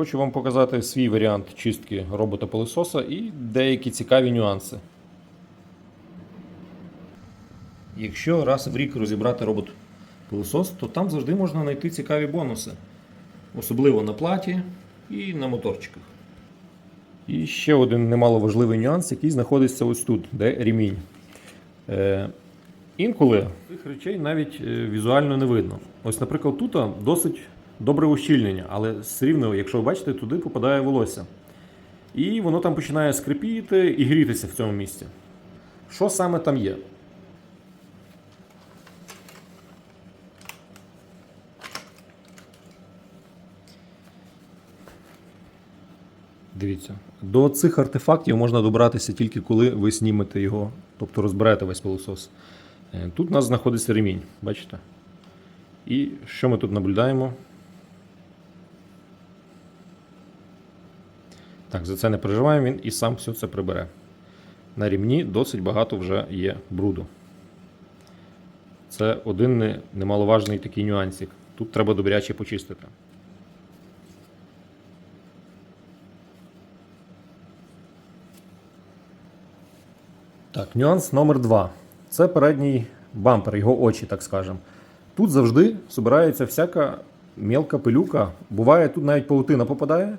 хочу вам показати свій варіант чистки робота-пилососа і деякі цікаві нюанси. Якщо раз в рік розібрати робот-пилосос, то там завжди можна знайти цікаві бонуси. Особливо на платі і на моторчиках. І ще один немаловажливий нюанс, який знаходиться ось тут, де ремінь. Е, інколи цих речей навіть е, візуально не видно. Ось, наприклад, тут досить добре ущільнення, але все рівно, якщо ви бачите, туди попадає волосся. І воно там починає скрипіти і грітися в цьому місці. Що саме там є? Дивіться, до цих артефактів можна добратися тільки коли ви знімете його, тобто розберете весь пилосос. Е, Тут у нас знаходиться ремінь, бачите? І що ми тут наблюдаємо? Так, за це не переживаємо, він і сам все це прибере. На рівні досить багато вже є бруду. Це один немаловажний такий нюансик. Тут треба добряче почистити. Так, нюанс номер два. Це передній бампер, його очі, так скажемо. Тут завжди збирається всяка мелка пилюка. Буває, тут навіть паутина попадає.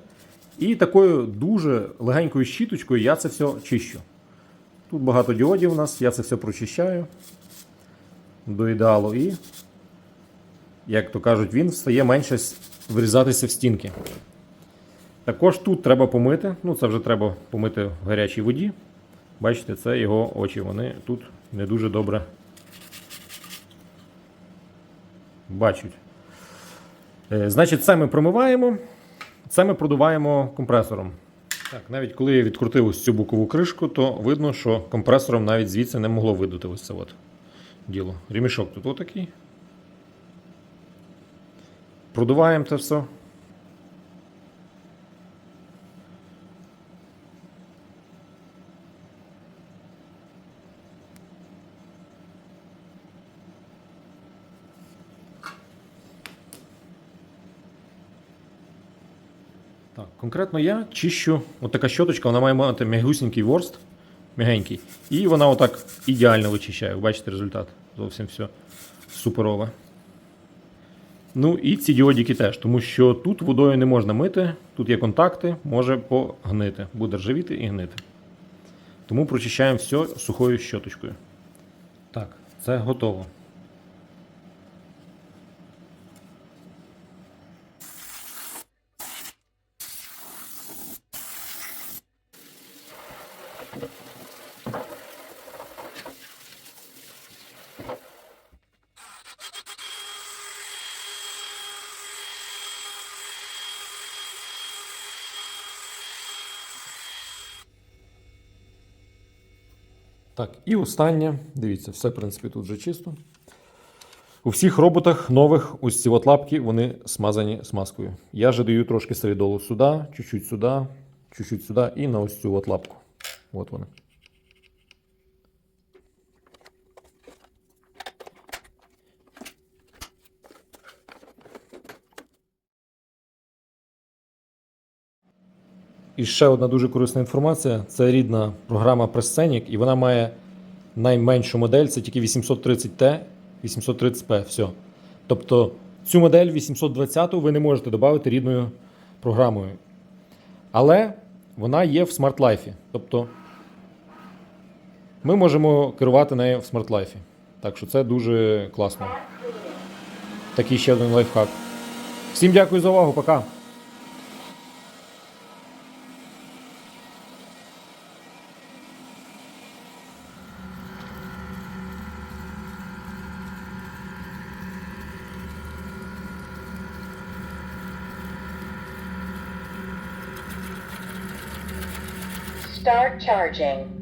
І такою дуже легенькою щіточкою я це все чищу. Тут багато діодів у нас, я це все прочищаю до ідеалу. І, як то кажуть, він стає менше врізатися в стінки. Також тут треба помити. Ну, це вже треба помити в гарячій воді. Бачите, це його очі. Вони тут не дуже добре бачать. Е, Значить, це ми промиваємо, це ми продуваємо компресором. Так, навіть коли я відкрутив ось цю бокову кришку, то видно, що компресором навіть звідси не могло видути ось це от діло. Рімішок тут отакий. Продуваємо це все. Так, конкретно я чищу, от така щоточка, вона має мати м'ягусінький ворст, м'ягенький. І вона отак ідеально вичищає. Ви бачите результат. Зовсім все суперове. Ну і ці діодики теж, тому що тут водою не можна мити, тут є контакти, може погнити. Буде ржавіти і гнити. Тому прочищаємо все сухою щоточкою. Так, це готово. Так, і останнє. Дивіться, все, в принципі, тут вже чисто. У всіх роботах нових ось ці от лапки вони смазані смазкою. Я же даю трошки солідолу сюди, чуть-чуть сюди, чуть-чуть сюди і на ось цю от лапку. От вони. І ще одна дуже корисна інформація: це рідна програма Prescenic, і вона має найменшу модель, це тільки 830T, 830P. Все. Тобто цю модель 820 ви не можете додати рідною програмою. Але вона є в Smart Life. Тобто ми можемо керувати нею в Smart Life. Так що це дуже класно. Такий ще один лайфхак. Всім дякую за увагу, пока. Start charging.